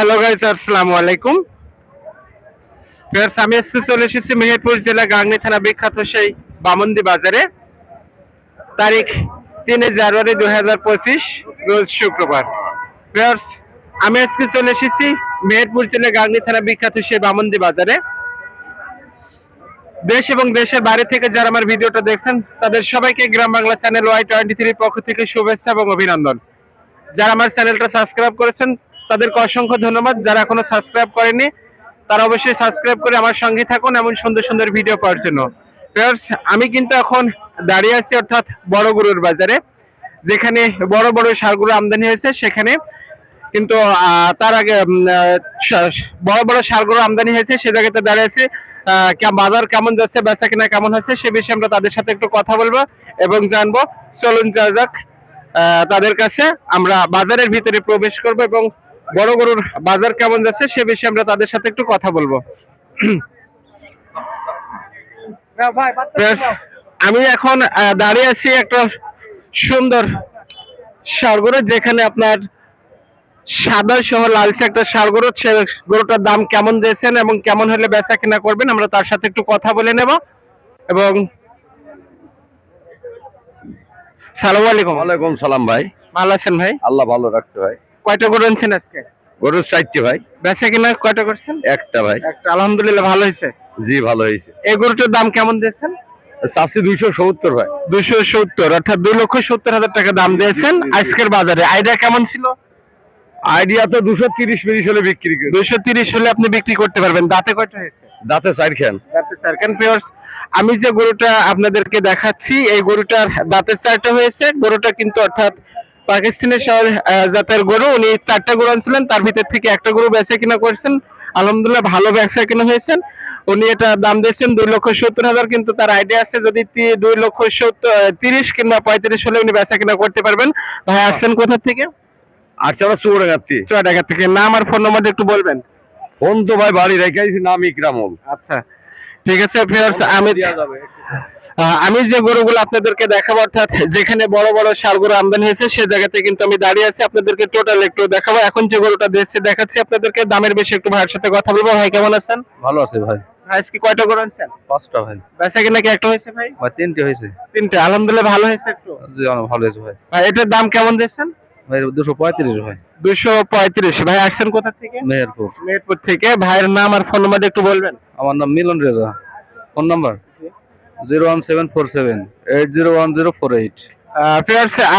Hello guys, আসসালামু আলাইকুম। আমি আজকে চলে এসেছি মেহেরপুর জেলা গাংনি থানা বিখ্যাত সেই বামন্দি বাজারে। তারিখ তিনে জানুয়ারি দুই হাজার পঁচিশ, রোজ শুক্রবার। আমি আজকে চলে এসেছি মেহেরপুর জেলা গাংনি থানা বিখ্যাত সেই বামন্দি বাজারে। দেশ এবং দেশের বাইরে থেকে যারা আমার ভিডিওটা দেখছেন, তাদের সবাইকে Gram Bangla channel Y twenty থ্রির পক্ষ থেকে শুভেচ্ছা এবং অভিনন্দন। যারা আমার চ্যানেলটা সাবস্ক্রাইব করেছেন তাদেরকে অসংখ্য ধন্যবাদ যারা এখনও সাবস্ক্রাইব করেনি। তারা অবশ্যই সাবস্ক্রাইব করে আমার সঙ্গে থাকুন এমন সুন্দর সুন্দর ভিডিও পাওয়ার জন্য। আমি কিন্তু এখন দাঁড়িয়ে আছি অর্থাৎ বড় গরুর বাজারে, যেখানে বড় বড় সারগুলো আমদানি হয়েছে সেখানে। কিন্তু তার আগে বড় বড় সারগুলো আমদানি হয়েছে সে জায়গাতে দাঁড়িয়ে আছি। বাজার কেমন যাচ্ছে, বেচা কিনা কেমন হচ্ছে সে বিষয়ে আমরা তাদের সাথে একটু কথা বলব এবং জানব। চলুন যা যাক। তাদের কাছে আমরা বাজারের ভিতরে প্রবেশ করব এবং বড় গরুর বাজার কেমন যাচ্ছে সে বিষয়ে আমরা তাদের সাথে একটু কথা বলব। আমি এখন দাঁড়িয়ে আছি একটা সুন্দর সারগরু যেখানে আপনার সাদা সহ লালচে একটা সারগরু সে গরুটার দাম কেমন দিয়েছেন এবং কেমন হলে বেচা কিনা করবেন আমরা তার সাথে একটু কথা বলে নেব। এবং সালাম আলাইকুম। ওয়ালাইকুম সালাম ভাই। ভালো আছেন ভাই? আল্লাহ ভালো রাখছে ভাই। কয়টা গরু আনছেন আজকে? গরুর চারটি ভাই। বেচা কিনা কয়টা করছেন? একটা ভাই। একটা আলহামদুলিল্লাহ ভালো হয়েছে। জি ভালো হয়েছে। এই গরুটার দাম কেমন দিয়েছেন? চাষি দুইশো সত্তর ভাই। দুশো সত্তর অর্থাৎ দুই লক্ষ সত্তর হাজার টাকা দাম দিয়েছেন আজকের বাজারে। আইডিয়া কেমন ছিল? আইডিয়া তো দুশো তিরিশ মিনিট হলে বিক্রি করি। দুশো তিরিশ হলে আপনি বিক্রি করতে পারবেন। দাঁতে কয়টা হয়েছে? দাঁতে চার খান। দাঁতে চার কেন পিওর্স আমি যে গরুটা আপনাদেরকে দেখাচ্ছি এই গরুটার দাঁতের চারটা হয়েছে। গরুটা কিন্তু অর্থাৎ পাকিস্তানের শহর জাতের গরু উনি চারটা গরু আনছিলেন তার ভিতর থেকে একটা গরু বেচা কিনা করছেন। আলহামদুলিল্লাহ ভালো ব্যবসা কিনা হয়েছেন। উনি এটা দাম দিয়েছেন দুই লক্ষ সত্তর হাজার কিন্তু তার আইডিয়া আছে যদি দুই লক্ষ সত্তর তিরিশ কিংবা পঁয়ত্রিশ হলে উনি বেচা কিনা করতে পারবেন। ভাই আসছেন কোথা থেকে? আর চারা চুয়াডা গাত্তি চুয়াডাঙ্গা থেকে। নাম আর ফোন নম্বরটা একটু বলবেন। ফোন তো ভাই বাড়ি রেখেছি নাম ইকরামুল। আচ্ছা। ঠিক আছে ভিউয়ার্স আমি আমি যে গরুগুলো আপনাদেরকে দেখাবো অর্থাৎ যেখানে বড় বড় সার গরু আমদানি হয়েছে সে জায়গাতে কিন্তু আমি দাঁড়িয়ে আছি আপনাদেরকে টোটাল একটু দেখাবো। এখন যে গরুটা দিয়েছি দেখাচ্ছি আপনাদেরকে দামের বেশি একটু ভাইয়ের সাথে কথা বলব। ভাই কেমন আছেন? ভালো আছে ভাই। আজকে কয়টা গরু আনছেন? পাঁচটা ভাই। বেচা কিনা কি একটা হয়েছে ভাই? তিনটে হয়েছে। তিনটে আলহামদুলিল্লাহ ভালো হয়েছে একটু। জি অনেক ভালো হয়েছে ভাই। ভাই এটার দাম কেমন দিয়েছেন দুশো পঁয়ত্রিশ ভাই। দুশো পঁয়ত্রিশ। ভাই আসছেন কোথা থেকে? মেহেরপুর। মেহেরপুর থেকে। ভাইয়ের নাম আর ফোন নাম্বার একটু বলবেন। আমার নাম Milan Reza. Phone number? Zero one seven four seven eight zero one zero four eight.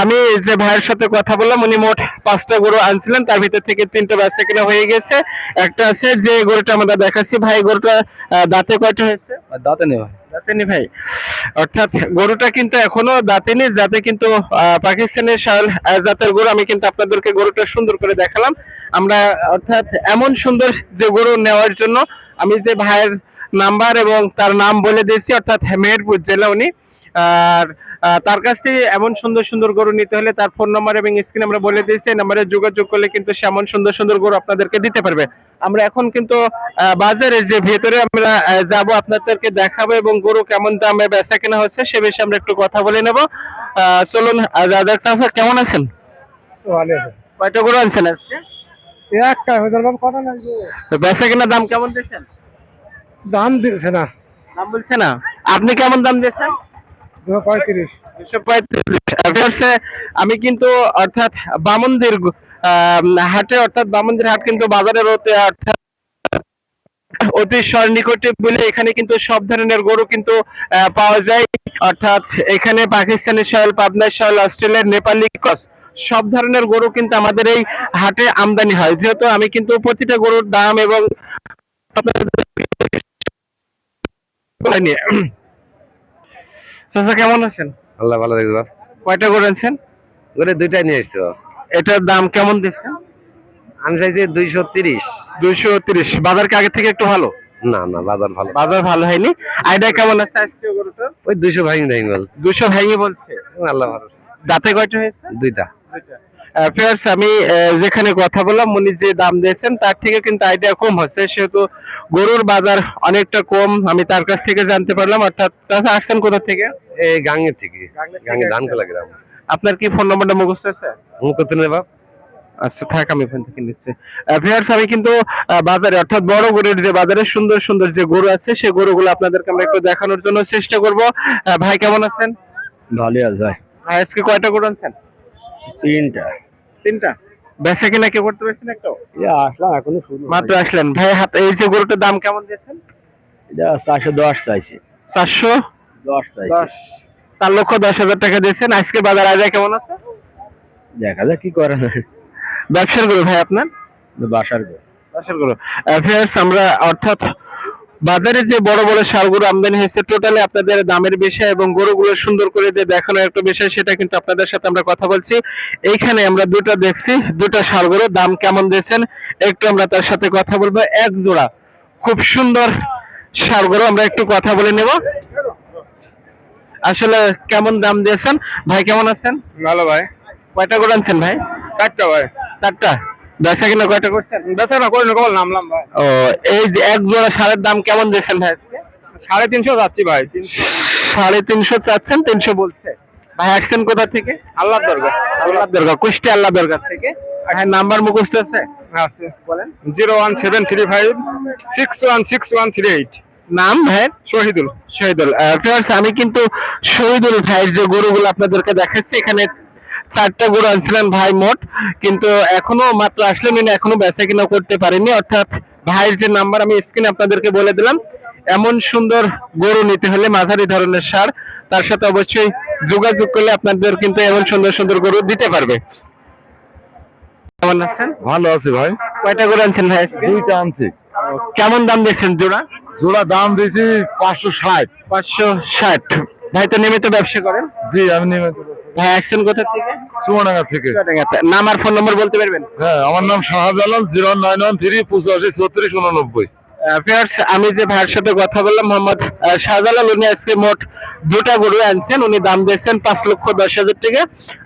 আমি যে ভাইয়ের সাথে কথা বললাম উনি মোট পাঁচটা গরু আনছিলেন। তার ভিতর থেকে তিনটা বেচা কিনা হয়ে গেছে। একটা আছে যে গরুটা আমরা দেখাচ্ছি। ভাই গরুটা দাঁতে কয়টা হয়েছে? দাঁতে নেই ভাই। দাঁতেনি ভাই। অর্থাৎ গরুটা কিন্তু এখনও দাঁতেনি, যাতে কিন্তু পাকিস্তানের শাল জাতের গরু, আমি কিন্তু আপনাদেরকে গরুটা সুন্দর করে দেখালাম। আমরা, অর্থাৎ এমন সুন্দর যে গরু নেওয়ার জন্য আমি যে ভাইয়ের নাম্বার এবং তার নাম বলে দিয়েছি, অর্থাৎ মেহেরপুর জেলা উনি। আর তার কাছ থেকে এমন সুন্দর সুন্দর গরু নিতে হলে তার ফোন নাম্বার এবং স্ক্রিন আমরা বলে দিয়েছি, এই নাম্বারে যোগাযোগ করলে কিন্তু সে এমন সুন্দর সুন্দর গরু আপনাদেরকে দিতে পারবে। আমরা এখন কিন্তু বাজারে যে ভেতরে আমরা যাব আপনাদেরকে দেখাবো এবং গরু কেমন দামে বেচা কেনা হচ্ছে সে বিষয়ে আমরা একটু কথা বলে নেব। চলুন দাদা চাচা কেমন আছেন? কয়টা গরু আনছেন আজকে? বেচা কেনা দাম কেমন দিয়েছেন? দাম দিচ্ছে না। দাম বলছে না। আপনি কেমন দাম দিয়েছেন? দুশো পঁয়ত্রিশ। দুশো পঁয়ত্রিশ। হচ্ছে আমি কিন্তু অর্থাৎ বামন্দির হাটে অর্থাৎ বামন্দির হাট কিন্তু বাজারের অর্থাৎ অতি সন্নিকটে বলে এখানে কিন্তু সব ধরনের গরু কিন্তু পাওয়া যায়। অর্থাৎ এখানে পাকিস্তানি শয়াল পাবনার শয়াল অস্ট্রেলিয়ার নেপালি ক্রস সব ধরনের গরু কিন্তু আমাদের এই হাটে আমদানি হয়। যেহেতু আমি কিন্তু প্রতিটা গরুর দাম এবং চাচা কেমন আছেন? আল্লাহ ভালো রাখবে কয়টা গরু আনছেন? করে দুইটাই নিয়ে এসছো এটার দাম কেমন দিচ্ছেন আমি চাইছি দুইশো তিরিশ। দুইশো তিরিশ। বাজার কি আগে থেকে একটু ভালো? না না বাজার ভালো। বাজার ভালো হয়নি। আইডিয়া কেমন আছে আজকে গরুটা ওই দুইশো ভাঙি নাই বল। দুশো ভাঙি বলছে। আল্লাহ ভালো দাঁতে কয়টা হয়েছে? দুইটা। ফেয়ার্স আমি যেখানে কথা বললাম উনি যে দাম দিয়েছেন তার থেকে কিন্তু আইডিয়া কম হচ্ছে। সেহেতু গরুর বাজার অনেকটা কম আমি তার কাছ থেকে জানতে পারলাম। অর্থাৎ চাচা আসছেন কোথা থেকে? এই গাঙ্গের থেকে। গাঙ্গে ধান কলা গ্রাম। আপনার কি ফোন নম্বরটা মুখস্থ আছে? মুখ করতে নেই বাপ। আচ্ছা থাক আমি এখান থেকে নিচ্ছি। ভিউয়ার্স আমি কিন্তু বাজারে অর্থাৎ বড় গরুর যে বাজারে সুন্দর সুন্দর যে গরু আছে সেই গরুগুলো আপনাদেরকে আমরা একটু দেখানোর জন্য চেষ্টা করব। ভাই কেমন আছেন? ভালোই আছে ভাই। ভাই আজকে কয়টা গরু আনছেন? তিনটা। তিনটা? বেচা কিনা কেউ করতে পারছেন একটু? আসলাম এখনও শুরু মাত্র আসলেন। ভাই হাত এই যে গরুটার দাম কেমন দিয়েছেন? এটা চারশো দশ চাইছি। চারশো? দশ চাইছি। চার লক্ষ দশ হাজার টাকা দিয়েছেন। আজকে বাজার আয় কেমন আছে? দেখা যাক কি করে ব্যবসার গরু ভাই আপনার? বাসার গো বাসার গরু। ফ্রেন্ডস আমরা অর্থাৎ বাজারে যে বড় বড় সারগুলো আমদানি হয়েছে টোটালি আপনাদের দামের বিষয় এবং গরুগুলো সুন্দর করে যে দেখানোর একটা বিষয় সেটা কিন্তু আপনাদের সাথে আমরা কথা বলছি। এইখানে আমরা দুটো দেখছি দুটো সারগুলো দাম কেমন দিয়েছেন একটু আমরা তার সাথে কথা বলব। এক জোড়া খুব সুন্দর সারগুলো আমরা একটু কথা বলে নেব। আসলে কেমন দাম দিয়েছেন? ভাই কেমন আছেন? ভালো ভাই। কয়টা গরু আনছেন ভাই? চারটা ভাই। চারটা? বেচা কিনা কয়টা করছেন? বেচা না করে কল নামলাম ভাই। ও এই এক জোড়া সারের দাম কেমন দিয়েছেন ভাই সাড়ে তিনশো যাচ্ছি ভাই সাড়ে তিনশো চাচ্ছেন তিনশো বলছে। ভাই আসছেন কোথা থেকে? আল্লাহ দরকার আল্লাহ দরগা কুষ্টি আল্লাহ দরগা থেকে। ভাই নাম্বার মুখস্থ আছে? আছে। বলেন। Zero one seven three five six one six one three eight. নাম ভাই? শহীদুল। শহীদুল। friends, আমি কিন্তু শহীদুল ভাইয়ের যে গরুগুলো আপনাদেরকে দেখাচ্ছি এখানে চারটা গরু আনছিলেন ভাই মোট। কিন্তু এখনও মাত্র আসলেন উনি এখনও বেচা কিনা করতে পারেনি। অর্থাৎ ভাইয়ের যে নাম্বার আমি স্ক্রিনে আপনাদেরকে বলে দিলাম। এমন সুন্দর গরু নিতে হলে মাঝারি ধরনের সার তার সাথে অবশ্যই যোগাযোগ করলে আপনাদের কিন্তু এমন সুন্দর সুন্দর গরু দিতে পারবে। কেমন আছেন? ভালো আছে ভাই। কয়টা গরু আনছেন ভাই? দুইটা আনছি। কেমন দাম দিয়েছেন জোড়া? জোড়া দাম দিয়েছি পাঁচশো ষাট। পাঁচশো ষাট। ভাই তো নিয়মিত ব্যবসা করেন? জি আমি নিয়মিত ভাই আসছেন কোথা থেকে? চুয়াডাঙ্গা থেকে। নাম আর ফোন নম্বর বলতে পারবেন? হ্যাঁ আমার নাম Shahjalal zero nine one three পঁচাশি ছত্রিশ উননব্বই। ফিয়ার্স আমি যে ভাইয়ের সাথে কথা বললাম মোহাম্মদ শাহজালাল উনি আজকে মোট দুটা গরু আনছেন, উনি দাম দিয়েছেন পাঁচ লক্ষ দশ হাজার টাকা।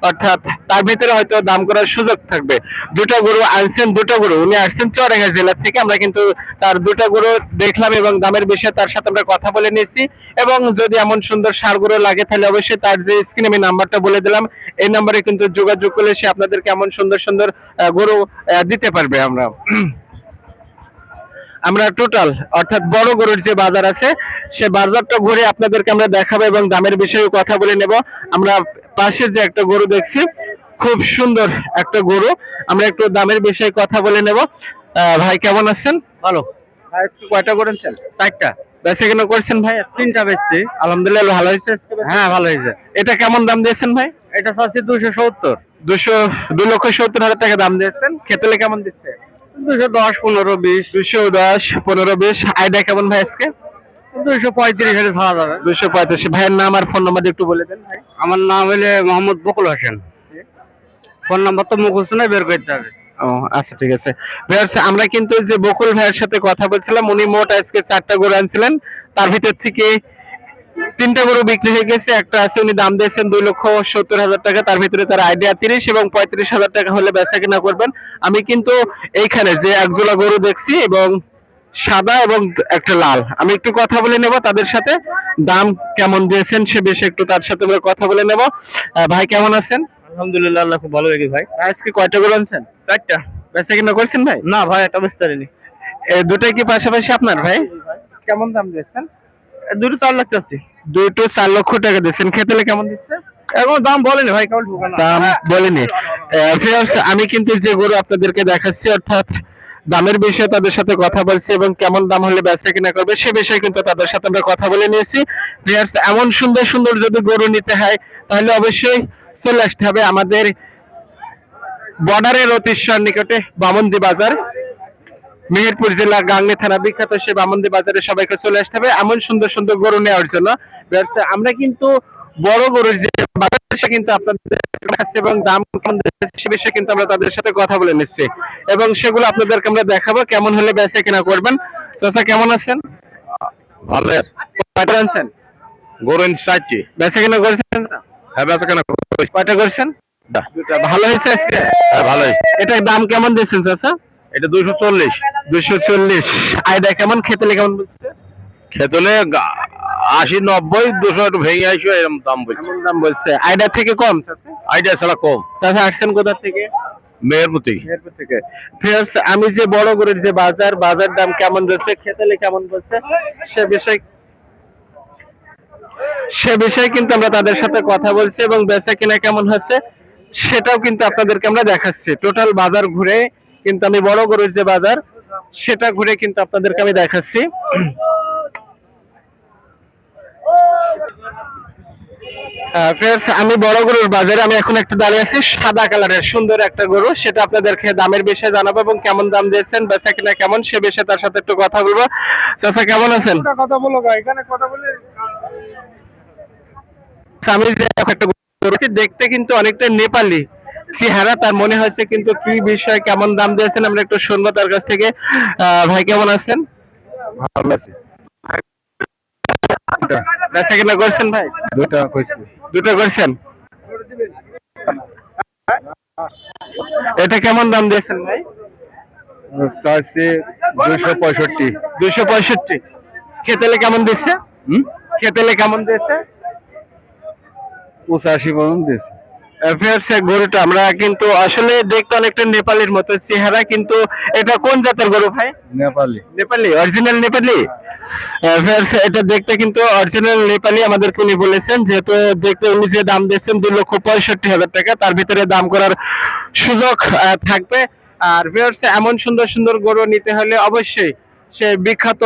অর্থাৎ তার ভিতরে হয়তো দাম করার সুযোগ থাকবে। দুটা গরু আনছেন, দুটা গরু। উনি আসছেন চুয়াডাঙ্গা জেলা থেকে। আমরা কিন্তু তার দুটা গরু দেখলাম এবং দামের বিষয়ে তার সাথে আমরা কথা বলে নিয়েছি। এবং যদি এমন সুন্দর সার গরু লাগে, তাহলে অবশ্যই তার যে স্ক্রিনে আমি নাম্বারটা বলে দিলাম, এই নাম্বারে কিন্তু যোগাযোগ করলে সে আপনাদেরকে এমন সুন্দর সুন্দর গরু দিতে পারবে আমরা। আমরা টোটাল অর্থাৎ বড় গরুর যে বাজার আছে সে বাজারটা ঘুরে আপনাদেরকে আমরা দেখাবো এবং দামের বিষয়ে কথা বলে নেব। আমরা পাশে যে একটা গরু দেখছি খুব সুন্দর একটা গরু। আমরা একটু দামের বিষয়ে কথা বলে নেব। ভাই কেমন আছেন? ভালো। কয়টা করেছেন চারটা। বেচে কেন করছেন ভাই? তিনটা বেচছি। আলহামদুলিল্লাহ ভালো হয়েছে হ্যাঁ ভালো হয়েছে। এটা কেমন দাম দিয়েছেন ভাই? এটা চাচ্ছি দুশো সত্তর। দুশো দুই লক্ষ সত্তর হাজার টাকা দাম দিয়েছেন। খেতেলে কেমন দিচ্ছে? দুশো দশ পনেরো বিশ। দুশো দশ পনেরো বিশ। আইডিয়া কেমন ভাই আজকে? দুশো পঁয়ত্রিশ হলে ছাড়া যাবে দুশো পঁয়ত্রিশ। ভাইয়ের নাম আর ফোন নাম্বার একটু বলে দেন ভাই। আমার নাম হলে মোহাম্মদ বকুল হোসেন। ফোন নাম্বার তো মুখস্থ নাই বের করতে হবে। ও আচ্ছা ঠিক আছে। আমরা কিন্তু যে বকুল ভাইয়ের সাথে কথা বলছিলাম উনি মোট আজকে চারটা গরু আনছিলেন। তার ভিতর থেকে তিনটা গরু বিক্রি হয়ে গেছে একটা আছে উনি দাম দিয়েছেন দুই লক্ষ সত্তর হাজার টাকা তার ভিতরে তার আইডিয়া তিরিশ এবং পঁয়ত্রিশ হাজার টাকা হলে বেচা কিনা করবেন। আমি কিন্তু এইখানে যে একজোড়া গরু দেখছি এবং সাদা এবং একটা লাল। আমি একটু কথা বলে নেব তাদের সাথে দাম কেমন দিয়েছেন সে বিষয়ে একটু তার সাথে আমরা কথা বলে নেব। ভাই কেমন আছেন? আলহামদুলিল্লাহ আল্লাহ খুব ভালো লাগে ভাই। আজকে কয়টা গরু আনছেন? চারটা। বেচা কিনা করছেন ভাই? না ভাই একটা বেচতে পারিনি। দুটাই কি পাশাপাশি আপনার ভাই? কেমন দাম দিচ্ছেন দুটো চার লাখ চাচ্ছি। দুটো চার লক্ষ টাকা দিচ্ছেন। খেতেলে কেমন দিচ্ছে এখন দাম বলেনি ভাই কেমন দাম বলেনি। আমি কিন্তু যে গরু আপনাদেরকে দেখাচ্ছি অর্থাৎ দামের বিষয়ে তাদের সাথে কথা বলছি এবং কেমন দাম হলে বেচা কিনা করবে সে বিষয়ে কিন্তু তাদের সাথে আমরা কথা বলে নিয়েছি। ভিউয়ার্স, এমন সুন্দর সুন্দর যদি গরু নিতে হয় তাহলে অবশ্যই চলে আসতে হবে আমাদের বর্ডারের অতিশ্বর নিকটে বামন্দি বাজার। মেহেরপুর জেলা গাংনী থানা বিখ্যাত সে বামন্দি বাজারে সবাইকে চলে আসতে হবে। এমন সুন্দর সুন্দর গরু নেওয়ার জন্য। আমরা কিন্তু বড় গরুর যে বাজার কিন্তু আপনাদের কাছে এবং দাম কেমন সে বিষয়ে কিন্তু আমরা তাদের সাথে কথা বলে নিচ্ছি। এবং সেগুলো আপনাদেরকে আমরা দেখাবো কেমন হলে বেচা কিনা করবেন। চাচা কেমন আছেন? ভালো। কয়টা আনছেন? গরু ষাটটি। বেচা কিনা করেছেন হ্যাঁ বেচা কেনা কয়টা করছেন? ভালো হয়েছে আজকে? হ্যাঁ ভালোই এটার দাম কেমন দিয়েছেন চাচা? এটা দুশো চল্লিশ। দুইশো চল্লিশ। আয়দা কেমন খেতে কেমন খেতলে আশি নব্বই দুশো একটু ভেঙে আসবে এরকম দাম বলছি। এমন দাম বলছে। আয়দা থেকে কম ছাড়া কম। আসছেন কোথা থেকে? মেহেরপুর থেকে। আমি যে বড় গরুর যে বাজার বাজার দাম কেমন যাচ্ছে খেতেলে কেমন বলছে সে বিষয়ে সে বিষয়ে কিন্তু আমরা তাদের সাথে কথা বলছি এবং বেচা কিনা কেমন হচ্ছে সেটাও কিন্তু আপনাদেরকে আমরা দেখাচ্ছি। টোটাল বাজার ঘুরে কিন্তু আমি বড় গরুর যে বাজার সেটা ঘুরে কিন্তু আপনাদেরকে আমি দেখাচ্ছি। আমি বড় গরুর বাজারে আমি এখন একটা দাঁড়িয়ে আছি সাদা কালারের সুন্দর একটা গরু সেটা আপনাদেরকে দামের বিষয়ে জানাব এবং কেমন দাম দিয়েছেন বেচা কিনা কেমন সে বিষয়ে তার সাথে একটু কথা বলব। চাচা কেমন আছেন? কথা বলো এখানে কথা বলে। আমি একটা দেখতে কিন্তু অনেকটা নেপালি। চেহারা তার মনে হচ্ছে কিন্তু কি বিষয় কেমন দাম দিয়েছেন আমরা একটু শুনব তার কাছ থেকে। ভাই কেমন আছেন? ভালো আছে। বেচা কিনা করছেন ভাই? দুটা কইছি দুটো করছেন? এটা কেমন দাম দিয়েছেন ভাই? চাইছি দুইশো পঁয়ষট্টি। দুইশো পঁয়ষট্টি। খেতেলে কেমন দিচ্ছে? খেতেলে কেমন দিচ্ছে পঁচাশি পর্যন্ত গরুটা আমরা কিন্তু আসলে দেখতে অনেকটা নেপালির মতো চেহারা কিন্তু এটা কোন জাতের গরু ভাই? নেপালি। নেপালি অরিজিনাল নেপালি? এটা দেখতে কিন্তু অরিজিনাল নেপালি আমাদেরকে উনি বলেছেন যেহেতু দেখতে উনি যে দাম দিয়েছেন দুই লক্ষ পঁয়ষট্টি হাজার টাকা তার ভিতরে দাম করার সুযোগ থাকবে। আর ফেরস এমন সুন্দর সুন্দর গরু নিতে হলে অবশ্যই সে বিখ্যাত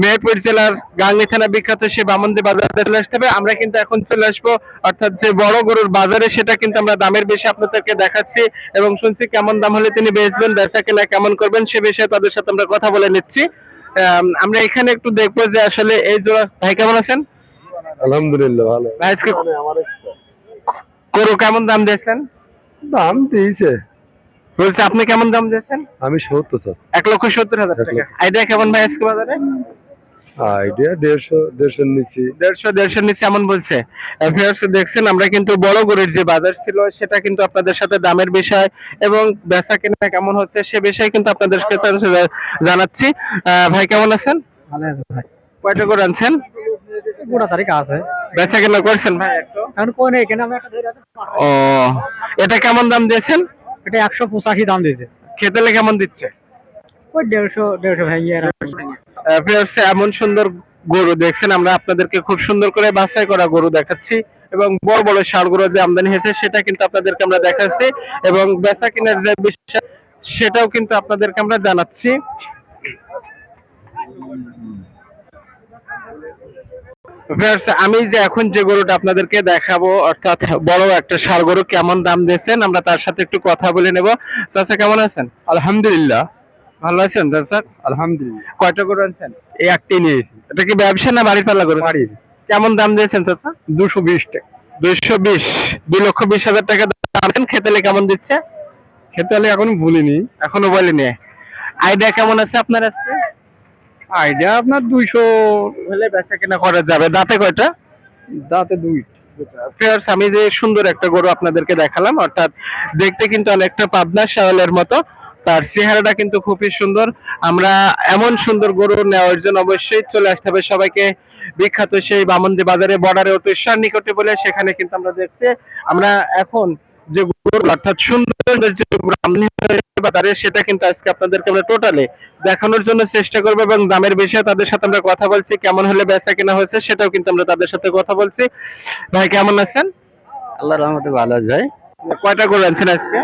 মেহেরপুর জেলার গাঙ্গি থানা বিখ্যাত সে বামন্দি বাজারে চলে আসতে হবে। আমরা কিন্তু এখন চলে আসব অর্থাৎ যে বড় গরুর বাজারে সেটা কিন্তু আমরা দামের বেশি আপনাদেরকে দেখাচ্ছি এবং শুনছি কেমন দাম হলে তিনি বেচবেন বেচা কেনা কেমন করবেন সে বিষয়ে তাদের সাথে আমরা কথা বলে নিচ্ছি। আমরা এখানে একটু দেখব যে আসলে এই জোড়া ভাই কেমন আছেন? আলহামদুলিল্লাহ ভালো। ভাই আজকে গরু কেমন দাম দিয়েছেন? দাম দিয়েছে। বলছে আপনি কেমন দাম দিয়েছেন? আমি সত্তর এক লক্ষ সত্তর হাজার টাকা। আইডিয়া কেমন ভাই আজকে বাজারে? আইডিয়া দেড়শো দেড়শো নিচ্ছি দেড়শো দেড়শো নিচে এমন বলছে। ভিউয়ার্স দেখছেন আমরা কিন্তু বড় গরুর যে বাজার ছিল সেটা কিন্তু আপনাদের সাথে দামের বিষয় এবং বেচা কেনা কেমন হচ্ছে সে বিষয়ে কিন্তু আপনাদের জানাচ্ছি। আহ, ভাই কেমন আছেন? ভাই। কয়টা করে আনছেন? গোটা তারিখ আছে। বেচা কেনা করছেন ভাই? এখন কোন এখানে আমি একটা ধরে ও এটা কেমন দাম দিয়েছেন? এটা একশো পঁচাশি দাম দিয়েছে। খেতেলে কেমন দিচ্ছে? ওই দেড়শো দেড়শো ভেঙে আর আহ, ভিউয়ার্স এমন সুন্দর গরু দেখছেন আমরা আপনাদেরকে খুব সুন্দর করে বাছাই করা গরু দেখাচ্ছি। এবং বড় বড় ষাড় গরু যে আমদানি হয়েছে সেটা কিন্তু আপনাদেরকে আমরা দেখাচ্ছি। এবং বেচা কেনার যে বিষয় সেটাও কিন্তু আপনাদেরকে আমরা জানাচ্ছি। আমি যে এখন যে গরুটা আপনাদেরকে দেখাবো অর্থাৎ বড় একটা ষাড় গরু কেমন দাম দিয়েছেন আমরা তার সাথে একটু কথা বলে নেব। চাচা কেমন আছেন? আলহামদুলিল্লাহ। ভালো আছেন চাচা আলহামদুলিল্লাহ। কয়টা গরু আনছেন? এই একটি নিয়েছি। এটা কি ব্যবসা না বাড়ির পাল্লা গরু? বাড়ির কেমন দাম দিয়েছেন চাচা দুশো বিশ টাকা। দুইশো বিশ। দুই লক্ষ বিশ হাজার টাকা দাম খেতেলে কেমন দিচ্ছে? খেতে হলে এখনও ভুলিনি। এখনও বলেনি। আইডিয়া কেমন আছে আপনার আজকে? আইডিয়া আপনার দুইশো হলে বেচা কেনা করা যাবে। দাঁতে কয়টা? দাঁতে দুই। ফেয়ার্স আমি যে সুন্দর একটা গরু আপনাদেরকে দেখালাম অর্থাৎ দেখতে কিন্তু অনেকটা পাবনা শাওয়ালের মতো। তার চেহারাটা কিন্তু খুবই সুন্দর। আমরা এমন সুন্দর গরু নেওয়ার জন্য অবশ্যই চলে আসতে হবে সবাইকে। বিখ্যাত সেই বামন্দি বাজারে বর্ডারে অতিশার নিকটে বলে সেখানে কিন্তু আমরা দেখছি। আমরা এখন যে গরু অর্থাৎ সুন্দর যে বাজারে সেটা কিন্তু আজকে আপনাদেরকে আমরা টোটালে দেখানোর জন্য চেষ্টা করব এবং দামের বিষয়ে তাদের সাথে আমরা কথা বলছি কেমন হলে বেচা কেনা হয়েছে সেটাও কিন্তু আমরা তাদের সাথে কথা বলছি। ভাই কেমন আছেন? আল্লাহ রহমতে ভালো আছে ভাই। কয়টা গরু আনছেন আজকে?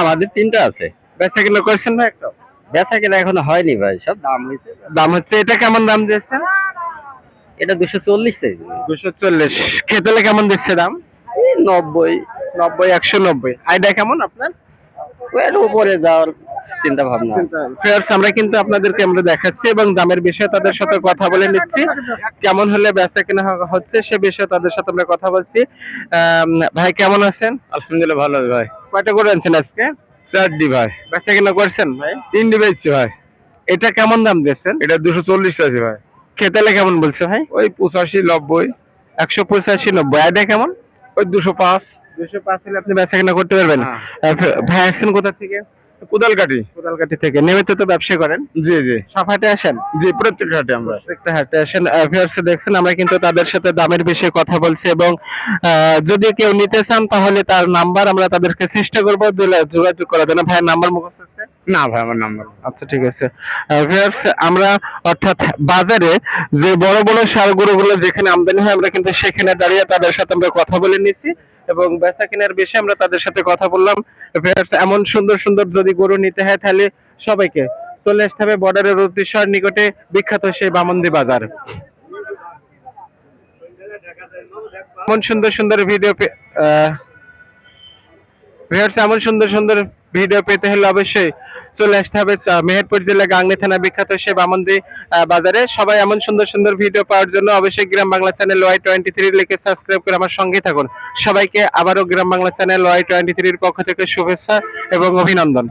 আমাদের তিনটা আছে। বেচা কিনা করছেন ভাই একটা? বেচা কেনা এখনও হয়নি ভাই সব দাম হয়েছে। দাম হচ্ছে এটা কেমন দাম দিয়েছেন এটা দুশো চল্লিশ চাইছে দুশো চল্লিশ। খেতেলে কেমন দিচ্ছে দাম? এই নব্বই। নব্বই একশো নব্বই। আইডিয়া কেমন আপনার? ওয়ের উপরে যাওয়ার চিন্তা ভাবনা ফেয়ার্স আমরা কিন্তু আপনাদেরকে আমরা দেখাচ্ছি এবং দামের বিষয়ে তাদের সাথে কথা বলে নিচ্ছি। কেমন হলে বেচা কেনা হচ্ছে সে বিষয়ে তাদের সাথে আমরা কথা বলছি। ভাই কেমন আছেন? আলহামদুলিল্লাহ ভালো ভাই। কয়টা করে আনছেন আজকে? চারটি ভাই। বেচা কেনা করছেন ভাই? তিনটি বেচছি ভাই। এটা কেমন দাম দিয়েছেন? এটা দুশো চল্লিশ আছে ভাই। খেতেলে কেমন বলছে ভাই? ওই পঁচাশি নব্বই। একশো পঁচাশি নব্বই। আইডিয়া কেমন? ওই দুশো পাঁচ। দুশো পাঁচ হলে আপনি বেচা কিনা করতে পারবেন। ভ্যাকসিন আসছেন কোথা থেকে? কুদালকাটি কোদালকাটি থেকে নিয়মিত তো ব্যবসা করেন? জি জি। আসেন? জি প্রত্যেক হাটে আমরা। প্রত্যেকটা হাটে আসেন। ভিউয়ার্স দেখছেন আমরা কিন্তু তাদের সাথে দামের বিষয়ে কথা বলছি এবং যদি কেউ নিতে চান তাহলে তার নাম্বার আমরা তাদেরকে চেষ্টা করব। যোগাযোগ করার জন্য। ভাইয়ের নাম্বার মুখস্থ আছে? না ভাই আমার নাম্বার আচ্ছা ঠিক আছে। ভিউয়ার্স আমরা অর্থাৎ বাজারে যে বড় বড় সার গরুগুলো যেখানে আমদানি হয় আমরা কিন্তু সেখানে দাঁড়িয়ে তাদের সাথে আমরা কথা বলে নিছি। এবং বেচা কেনার বিষয়ে আমরা তাদের সাথে কথা বললাম। এমন সুন্দর সুন্দর যদি গরু নিতে হয়, তাহলে সবাইকে চলে আসতে হবে বর্ডারের উদ্দেশ্যের নিকটে বিখ্যাত সেই বামন্দি বাজার। এমন সুন্দর সুন্দর ভিডিও ভিউয়ার্স, এমন সুন্দর সুন্দর ভিডিও পেতে হলে অবশ্যই চলে আসতে হবে মেহেরপুর জেলা গাংনি থানা বিখ্যাত সে বামন্দি বাজারে। সবাই এমন সুন্দর সুন্দর ভিডিও পাওয়ার জন্য অবশ্যই Gram Bangla channel Y twenty three লিখে সাবস্ক্রাইব করে আমার সঙ্গে থাকুন। সবাইকে আবারও Gram Bangla channel Y twenty থ্রির পক্ষ থেকে শুভেচ্ছা এবং অভিনন্দন।